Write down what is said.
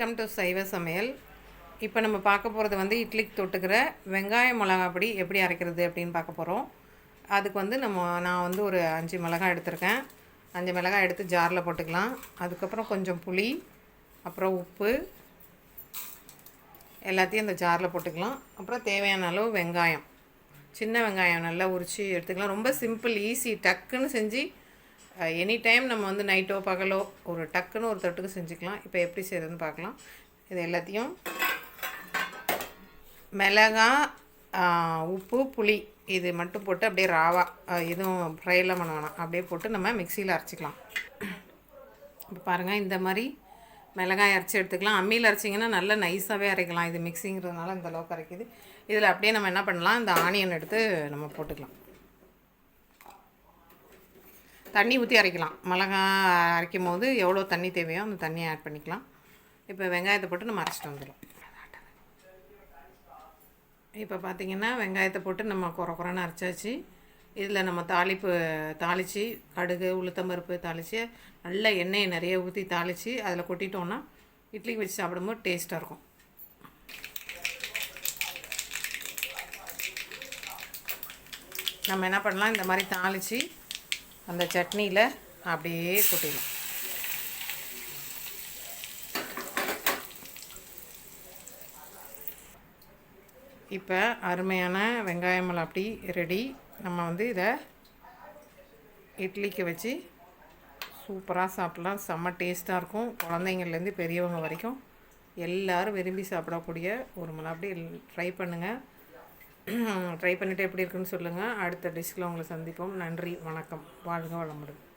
Welcome to சைவ சமையல் இப்போ நம்ம பார்க்க போகிறது வந்து இட்லிக்கு தொட்டுக்கிற வெங்காய மிளகா பொடி எப்படி அரைக்கிறது அப்படின்னு பார்க்க போகிறோம் அதுக்கு வந்து நம்ம நான் வந்து ஒரு அஞ்சு மிளகாய் எடுத்திருக்கேன். அஞ்சு மிளகாய் எடுத்து ஜாரில் போட்டுக்கலாம். அதுக்கப்புறம் கொஞ்சம் புளி அப்புறம் உப்பு எல்லாத்தையும் அந்த ஜாரில் போட்டுக்கலாம். அப்புறம் தேவையான அளவு வெங்காயம். சின்ன வெங்காயம் நல்லா உரித்து எடுத்துக்கலாம். ரொம்ப சிம்பிள் ஈஸி டக்குன்னு செஞ்சு எனி டைம் நம்ம வந்து நைட்டோ பகலோ ஒரு டக்குன்னு ஒரு தொட்டுக்கு செஞ்சுக்கலாம். இப்போ எப்படி செய்கிறதுன்னு பார்க்கலாம். இது எல்லாத்தையும் மிளகா உப்பு புளி இது மட்டும் போட்டு அப்படியே ராவா எதுவும் ஃப்ரைலாம் பண்ண வேணாம். அப்படியே போட்டு நம்ம மிக்சியில் அரைச்சிக்கலாம். இப்போ பாருங்கள் இந்த மாதிரி மிளகாய் அரைச்சி எடுத்துக்கலாம். அம்மியில் அரைச்சிங்கன்னா நல்லா நைஸாகவே அரைக்கலாம். இது மிக்சிங்கிறதுனால இந்த அளவுக்கு அரைக்குது. இதில் அப்படியே நம்ம என்ன பண்ணலாம் இந்த ஆனியன் எடுத்து நம்ம போட்டுக்கலாம். தண்ணி ஊற்றி அரைக்கலாம். மிளகா அரைக்கும் போது எவ்வளோ தண்ணி தேவையோ அந்த தண்ணியை ஆட் பண்ணிக்கலாம். இப்போ வெங்காயத்தை போட்டு நம்ம அரைச்சிட்டு வந்துடும் இப்போ பார்த்திங்கன்னா வெங்காயத்தை போட்டு நம்ம குறை குறைன்னு அரைச்சாச்சு. இதில் நம்ம தாளிப்பு தாளித்து கடுகு உளுத்தம்பருப்பு தாளித்து நல்ல எண்ணெயை நிறைய ஊற்றி தாளித்து அதில் கொட்டிட்டோன்னா இட்லிக்கு வச்சு சாப்பிடும்போது டேஸ்ட்டாக இருக்கும். நம்ம என்ன பண்ணலாம்? இந்த மாதிரி தாளித்து அந்த சட்னியில் அப்படியே கொட்டிடும் இப்போ அருமையான வெங்காயம் அப்படி ரெடி நம்ம வந்து இதை இட்லிக்கு வச்சு சூப்பராக சாப்பிட்லாம். செம்ம டேஸ்ட்டாக இருக்கும். குழந்தைங்கள்லேருந்து பெரியவங்க வரைக்கும் எல்லோரும் விரும்பி சாப்பிடக்கூடிய ஒரு மலை ட்ரை பண்ணுங்கள் ட்ரை பண்ணிவிட்டு எப்படி இருக்குன்னு சொல்லுங்கள் அடுத்த டிஷ்ஷில் உங்களை சந்திப்போம். நன்றி வணக்கம். வாழ்க வளமுடன்.